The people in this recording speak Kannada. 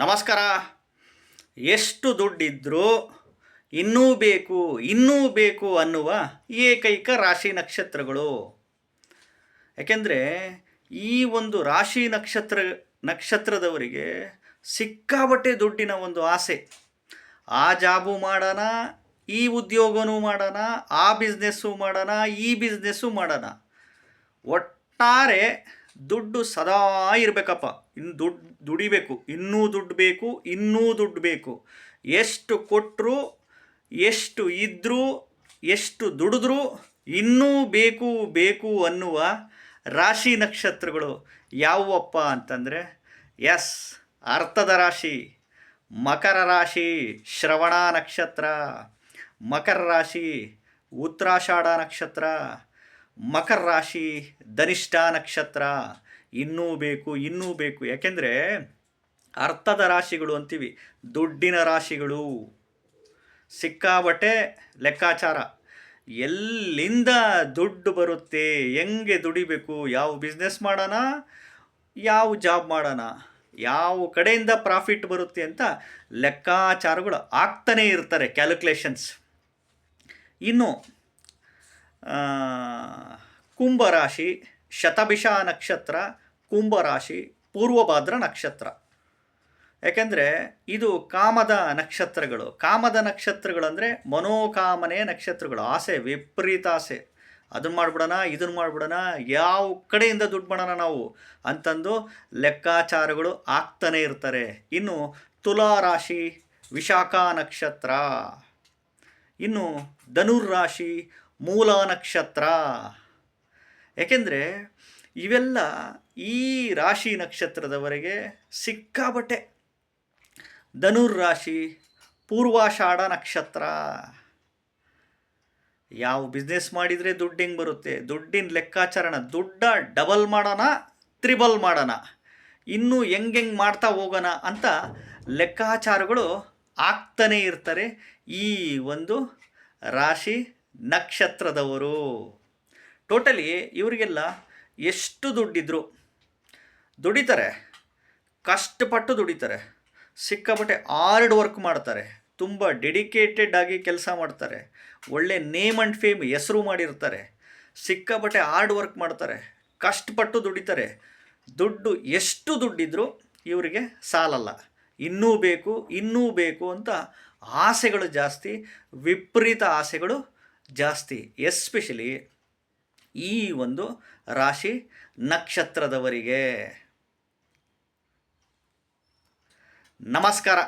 ನಮಸ್ಕಾರ. ಎಷ್ಟು ದುಡ್ಡಿದ್ದರೂ ಇನ್ನೂ ಬೇಕು ಇನ್ನೂ ಬೇಕು ಅನ್ನುವ ಏಕೈಕ ರಾಶಿ ನಕ್ಷತ್ರಗಳು. ಯಾಕೆಂದರೆ ಈ ಒಂದು ರಾಶಿ ನಕ್ಷತ್ರ, ನಕ್ಷತ್ರದವರಿಗೆ ಸಿಕ್ಕಾಬಟ್ಟೆ ದುಡ್ಡಿನ ಒಂದು ಆಸೆ. ಆ ಜಾಬು ಮಾಡೋಣ, ಈ ಉದ್ಯೋಗನೂ ಮಾಡೋಣ, ಆ ಬಿಸ್ನೆಸ್ಸು ಮಾಡೋಣ, ಈ ಬಿಸ್ನೆಸ್ಸು ಮಾಡೋಣ. ಒಟ್ಟಾರೆ ದುಡ್ಡು ಸದಾ ಇರಬೇಕಪ್ಪ. ಇನ್ನು ದುಡ್ಡು ದುಡಿಬೇಕು. ಇನ್ನೂ ದುಡ್ಡು ಬೇಕು, ಇನ್ನೂ ದುಡ್ಡು ಬೇಕು. ಎಷ್ಟು ಕೊಟ್ಟರು ಎಷ್ಟು ಇದ್ದರೂ ಎಷ್ಟು ದುಡಿದ್ರು ಇನ್ನೂ ಬೇಕು ಬೇಕು ಅನ್ನುವ ರಾಶಿ ನಕ್ಷತ್ರಗಳು ಯಾವುವಪ್ಪ ಅಂತಂದರೆ, ಎಸ್, ಅರ್ಥದ ರಾಶಿ, ಮಕರ ರಾಶಿ, ಶ್ರವಣ ನಕ್ಷತ್ರ, ಮಕರ ರಾಶಿ, ಉತ್ತರಾಷಾಢ ನಕ್ಷತ್ರ ಮಕರ ರಾಶಿ, ಧನಿಷ್ಠ ನಕ್ಷತ್ರ, ಇನ್ನೂ ಬೇಕು ಇನ್ನೂ ಬೇಕು. ಯಾಕೆಂದರೆ ಅರ್ಥದ ರಾಶಿಗಳು ಅಂತೀವಿ, ದುಡ್ಡಿನ ರಾಶಿಗಳು. ಸಿಕ್ಕಾಬಟ್ಟೆ ಲೆಕ್ಕಾಚಾರ. ಎಲ್ಲಿಂದ ದುಡ್ಡು ಬರುತ್ತೆ, ಹೆಂಗೆ ದುಡಿಬೇಕು, ಯಾವ ಬಿಸ್ನೆಸ್ ಮಾಡೋಣ, ಯಾವ ಜಾಬ್ ಮಾಡೋಣ, ಯಾವ ಕಡೆಯಿಂದ ಪ್ರಾಫಿಟ್ ಬರುತ್ತೆ ಅಂತ ಲೆಕ್ಕಾಚಾರಗಳು ಆಗ್ತಾನೇ ಇರ್ತಾರೆ ಕ್ಯಾಲ್ಕುಲೇಷನ್ಸ್ ಇನ್ನು ಕುಂಭರಾಶಿ, ಶತಭಿಷ ನಕ್ಷತ್ರ, ಕುಂಭರಾಶಿ, ಪೂರ್ವಭಾದ್ರ ನಕ್ಷತ್ರ. ಯಾಕೆಂದರೆ ಇದು ಕಾಮದ ನಕ್ಷತ್ರಗಳು. ಕಾಮದ ನಕ್ಷತ್ರಗಳಂದರೆ ಮನೋಕಾಮನೆ ನಕ್ಷತ್ರಗಳು. ಆಸೆ, ವಿಪರೀತ ಆಸೆ. ಅದನ್ನು ಮಾಡ್ಬಿಡೋಣ ಇದನ್ನು ಮಾಡ್ಬಿಡೋಣ, ಯಾವ ಕಡೆಯಿಂದ ದುಡ್ಡು ಮಾಡೋಣ ನಾವು ಅಂತಂದು ಲೆಕ್ಕಾಚಾರಗಳು ಆಗ್ತಾನೆ ಇರ್ತಾರೆ. ಇನ್ನು ತುಲಾ ರಾಶಿ ವಿಶಾಖ ನಕ್ಷತ್ರ. ಇನ್ನು ಧನುರ್ ರಾಶಿ ಮೂಲ ನಕ್ಷತ್ರ ಏಕೆಂದರೆ ಇವೆಲ್ಲ ಈ ರಾಶಿ ನಕ್ಷತ್ರದವರೆಗೆ ಸಿಕ್ಕಾಬಟ್ಟೆ ಧನುರ್ ರಾಶಿ ಪೂರ್ವಾಷಾಢ ನಕ್ಷತ್ರ. ಯಾವ ಬಿಸ್ನೆಸ್ ಮಾಡಿದರೆ ದುಡ್ಡು ಹೆಂಗೆ ಬರುತ್ತೆ, ದುಡ್ಡಿನ ಲೆಕ್ಕಾಚಾರನ ದುಡ್ಡ ಡಬಲ್ ಮಾಡೋಣ ತ್ರಿಬಲ್ ಮಾಡೋಣ, ಇನ್ನೂ ಹೆಂಗೆ ಮಾಡ್ತಾ ಹೋಗೋಣ ಅಂತ ಲೆಕ್ಕಾಚಾರಗಳು ಆಗ್ತಾನೇ ಇರ್ತಾರೆ ಈ ಒಂದು ರಾಶಿ ನಕ್ಷತ್ರದವರು. ಟೋಟಲಿ ಇವರಿಗೆಲ್ಲ ಎಷ್ಟು ದುಡ್ಡಿದ್ರು. ದುಡಿತಾರೆ. ಕಷ್ಟಪಟ್ಟು ದುಡಿತಾರೆ. ಸಿಕ್ಕಾಪಟ್ಟೆ ಹಾರ್ಡ್ ವರ್ಕ್ ಮಾಡ್ತಾರೆ. ತುಂಬ ಡೆಡಿಕೇಟೆಡ್ ಆಗಿ ಕೆಲಸ ಮಾಡ್ತಾರೆ. ಒಳ್ಳೆ ನೇಮ್ ಆ್ಯಂಡ್ ಫೇಮ್ ಹೆಸರು ಮಾಡಿರ್ತಾರೆ. ಸಿಕ್ಕಾಪಟ್ಟೆ ಹಾರ್ಡ್ ವರ್ಕ್ ಮಾಡ್ತಾರೆ. ಕಷ್ಟಪಟ್ಟು ದುಡಿತಾರೆ. ದುಡ್ಡು ಎಷ್ಟು ದುಡ್ಡಿದ್ರು ಇವರಿಗೆ ಸಾಲಲ್ಲ. ಇನ್ನೂ ಬೇಕು ಇನ್ನೂ ಬೇಕು ಅಂತ ಆಸೆಗಳು ಜಾಸ್ತಿ, ವಿಪರೀತ ಆಸೆಗಳು ಜಾಸ್ತಿ ಎಸ್ಪೆಷಲಿ ಈ ಒಂದು ರಾಶಿ ನಕ್ಷತ್ರದವರಿಗೆ. ನಮಸ್ಕಾರ.